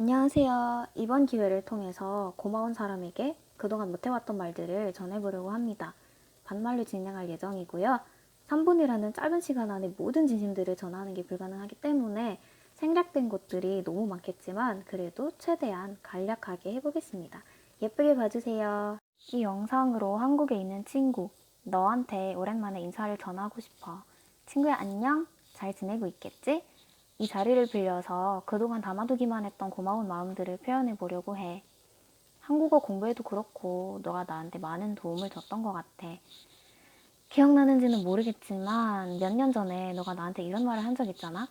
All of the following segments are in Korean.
안녕하세요. 이번 기회를 통해서 고마운 사람에게 그동안 못해왔던 말들을 전해보려고 합니다. 반말로 진행할 예정이고요. 3분이라는 짧은 시간 안에 모든 진심들을 전하는 게 불가능하기 때문에 생략된 것들이 너무 많겠지만 그래도 최대한 간략하게 해보겠습니다. 예쁘게 봐주세요. 이 영상으로 한국에 있는 친구, 너한테 오랜만에 인사를 전하고 싶어. 친구야 안녕? 잘 지내고 있겠지? 이 자리를 빌려서 그동안 담아두기만 했던 고마운 마음들을 표현해 보려고 해. 한국어 공부에도 그렇고 너가 나한테 많은 도움을 줬던 것 같아. 기억나는지는 모르겠지만 몇 년 전에 너가 나한테 이런 말을 한 적 있잖아.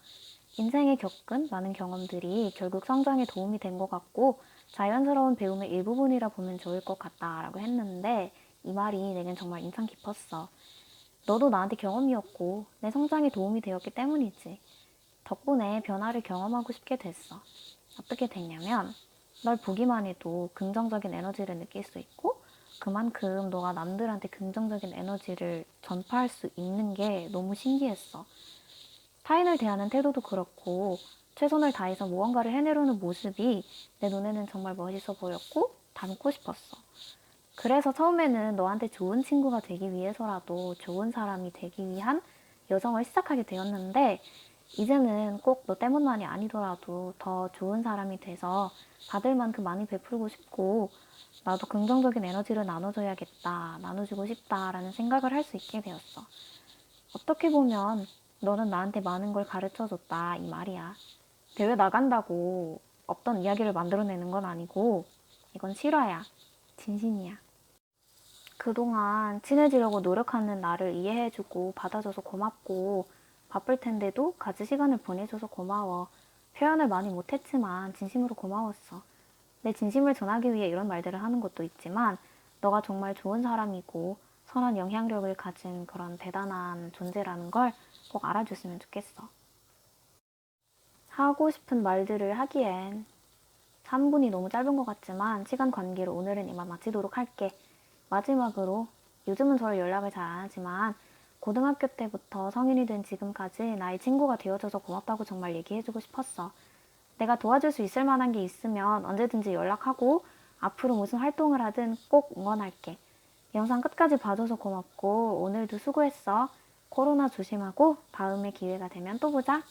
인생에 겪은 많은 경험들이 결국 성장에 도움이 된 것 같고 자연스러운 배움의 일부분이라 보면 좋을 것 같다라고 했는데 이 말이 내겐 정말 인상 깊었어. 너도 나한테 경험이었고 내 성장에 도움이 되었기 때문이지. 덕분에 변화를 경험하고 싶게 됐어. 어떻게 됐냐면 널 보기만 해도 긍정적인 에너지를 느낄 수 있고 그만큼 너가 남들한테 긍정적인 에너지를 전파할 수 있는 게 너무 신기했어. 타인을 대하는 태도도 그렇고 최선을 다해서 무언가를 해내려는 모습이 내 눈에는 정말 멋있어 보였고 닮고 싶었어. 그래서 처음에는 너한테 좋은 친구가 되기 위해서라도 좋은 사람이 되기 위한 여정을 시작하게 되었는데 이제는 꼭 너 때문만이 아니더라도 더 좋은 사람이 돼서 받을 만큼 많이 베풀고 싶고 나도 긍정적인 에너지를 나눠줘야겠다, 나눠주고 싶다라는 생각을 할 수 있게 되었어. 어떻게 보면 너는 나한테 많은 걸 가르쳐줬다 이 말이야. 대회 나간다고 없던 이야기를 만들어내는 건 아니고 이건 실화야. 진심이야. 그동안 친해지려고 노력하는 나를 이해해주고 받아줘서 고맙고 바쁠 텐데도 같이 시간을 보내줘서 고마워. 표현을 많이 못했지만 진심으로 고마웠어. 내 진심을 전하기 위해 이런 말들을 하는 것도 있지만 너가 정말 좋은 사람이고 선한 영향력을 가진 그런 대단한 존재라는 걸 꼭 알아줬으면 좋겠어. 하고 싶은 말들을 하기엔 3분이 너무 짧은 것 같지만 시간 관계로 오늘은 이만 마치도록 할게. 마지막으로 요즘은 저를 연락을 잘 안 하지만 고등학교 때부터 성인이 된 지금까지 나의 친구가 되어줘서 고맙다고 정말 얘기해주고 싶었어. 내가 도와줄 수 있을 만한 게 있으면 언제든지 연락하고 앞으로 무슨 활동을 하든 꼭 응원할게. 영상 끝까지 봐줘서 고맙고 오늘도 수고했어. 코로나 조심하고 다음에 기회가 되면 또 보자.